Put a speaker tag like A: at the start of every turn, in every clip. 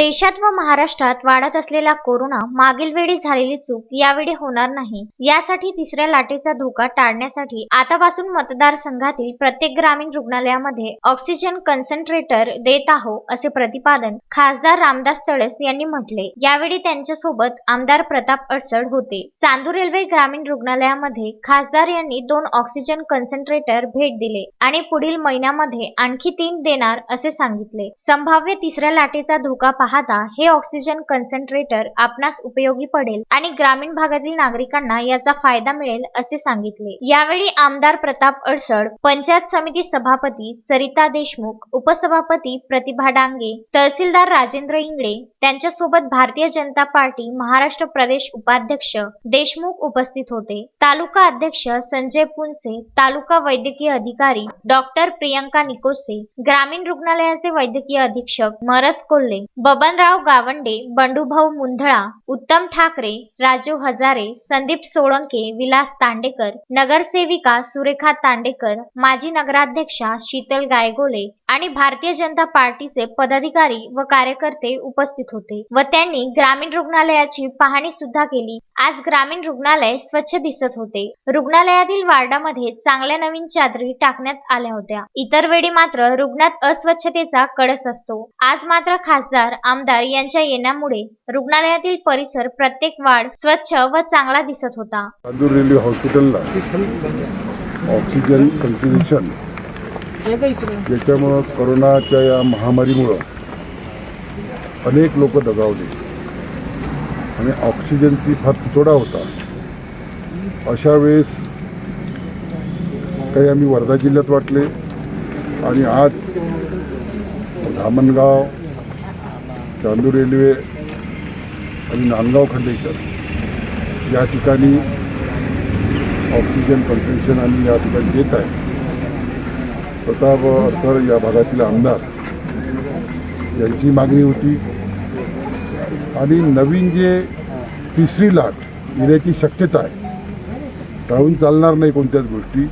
A: देशात व महाराष्ट्रात वाढत असलेला कोरोना मागील वेळी झालेली चूक यावेळी होणार नाही. यासाठी तिसऱ्या लाटेचा धोका टाळण्यासाठी आतापासून मतदारसंघातील प्रत्येक ग्रामीण रुग्णालयामध्ये ऑक्सिजन कन्सन्ट्रेटर देत आहो असे प्रतिपादन खासदार रामदास तळस यांनी म्हटले. यावेळी त्यांच्यासोबत आमदार प्रताप अडसड होते. चांदूर रेल्वे ग्रामीण रुग्णालयामध्ये खासदार यांनी दोन ऑक्सिजन कन्सन्ट्रेटर भेट दिले आणि पुढील महिन्यामध्ये आणखी तीन देणार असे सांगितले. संभाव्य तिसऱ्या लाटेचा धोका पाहता हे ऑक्सिजन कन्सन्ट्रेटर आपणास उपयोगी पडेल आणि ग्रामीण भागातील नागरिकांना याचा फायदा मिळेल असे सांगितले. यावेळी आमदार प्रताप अडसड पंचायत समिती सभापती सरिता देशमुख उपसभापती प्रतिभा डांगे तहसीलदार राजेंद्र इंगळे त्यांच्यासोबत भारतीय जनता पार्टी महाराष्ट्र प्रदेश उपाध्यक्ष देशमुख उपस्थित होते. तालुका अध्यक्ष संजय पुनसे तालुका वैद्यकीय अधिकारी डॉक्टर प्रियंका निकोसे ग्रामीण रुग्णालयाचे वैद्यकीय अधीक्षक मरस कोल्हे बबनराव गावंडे बंडूभाऊ मुंधळा उत्तम ठाकरे राजू हजारे संदीप सोळंके विलास तांडेकर नगरसेविका सुरेखा तांडेकर माजी नगराध्यक्षा शीतल गायगोले आणि भारतीय जनता पार्टीचे पदाधिकारी व कार्यकर्ते उपस्थित होते व त्यांनी ग्रामीण रुग्णालयाची पाहणी सुद्धा केली. आज ग्रामीण रुग्णालय स्वच्छ दिसत होते. रुग्णालयातील वार्डामध्ये चांगल्या नवीन चादरी टाकण्यात आल्या होत्या. इतर वेळी मात्र रुग्णात अस्वच्छतेचा कळस असतो. आज मात्र खासदार आमदार यांच्या येण्यामुळे रुग्णालयातील परिसर प्रत्येक वार्ड स्वच्छ व चांगला दिसत होता.
B: हॉस्पिटलला ऑक्सिजन त्याच्यामुळं करोनाच्या या महामारीमुळं अनेक लोक दगावले. आणि ऑक्सिजनची फार तुटवडा होता. अशा वेळेस काही आम्ही वर्धा जिल्ह्यात वाटले. आणि आज धामणगाव चांदूर रेल्वे आणि नांदगाव खंडेश्वर या ठिकाणी ऑक्सिजन कन्सेशन आम्ही या ठिकाणी देत आहे. प्रताप अडसर या भागातील आमदार यांची मागणी होती. आणि नवीन जे तिसरी लाट येण्याची शक्यता आहे टाळून चालणार नाही कोणत्याच गोष्टी.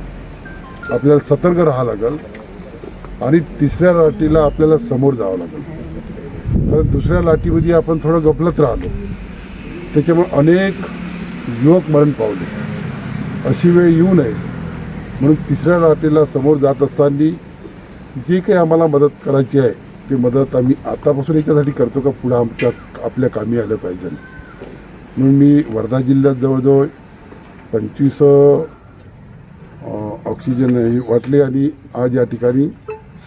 B: आपल्याला सतर्क राहावं लागेल आणि तिसऱ्या लाटीला आपल्याला समोर जावं लागेल. कारण दुसऱ्या लाटीमध्ये आपण थोडं गपलत राहिलो त्याच्यामुळे अनेक युवक मरण पावले. अशी वेळ येऊ नये. म्हणून तिसऱ्या लाटेला समोर जात असताना जे काही आम्हाला मदत करायची आहे ते मदत आम्ही आतापासून याच्यासाठी करतो का पुढं आमच्या आपल्या कामी आलं पाहिजे. म्हणून मी वर्धा जिल्ह्यात जवळजवळ पंचवीस ऑक्सिजन हे वाटले आणि आज या ठिकाणी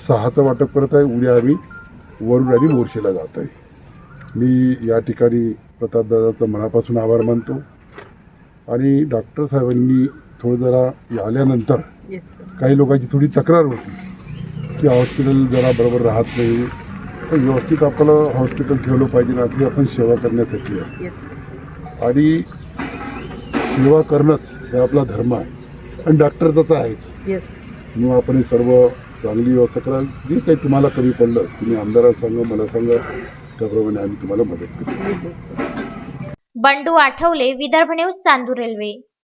B: सहाचं वाटप करत आहे. उद्या आम्ही वरुड आणि मोर्शीला जात आहे. मी या ठिकाणी प्रतापदादाचा मनापासून आभार मानतो. आणि डॉक्टर साहेबांनी थोडं जरा आल्यानंतर काही लोकांची थोडी तक्रार होती की हॉस्पिटल जरा बरोबर राहत नाही. तर व्यवस्थित आपलं हॉस्पिटल ठेवलं पाहिजे ना ती आपण सेवा करण्यासाठी आहे. आणि सेवा करणंच हे आपला धर्म आहे. आणि डॉक्टरचा तर आहेच. म्हणून आपण हे सर्व चांगली व्यवस्था कराल जे काही तुम्हाला कमी पडलं तुम्ही आमदाराला सांगा मला सांगा. त्याप्रमाणे आम्ही तुम्हाला मदत करू
A: बंडू आठवले विदर्भ न्यूज चांदूर रेल्वे.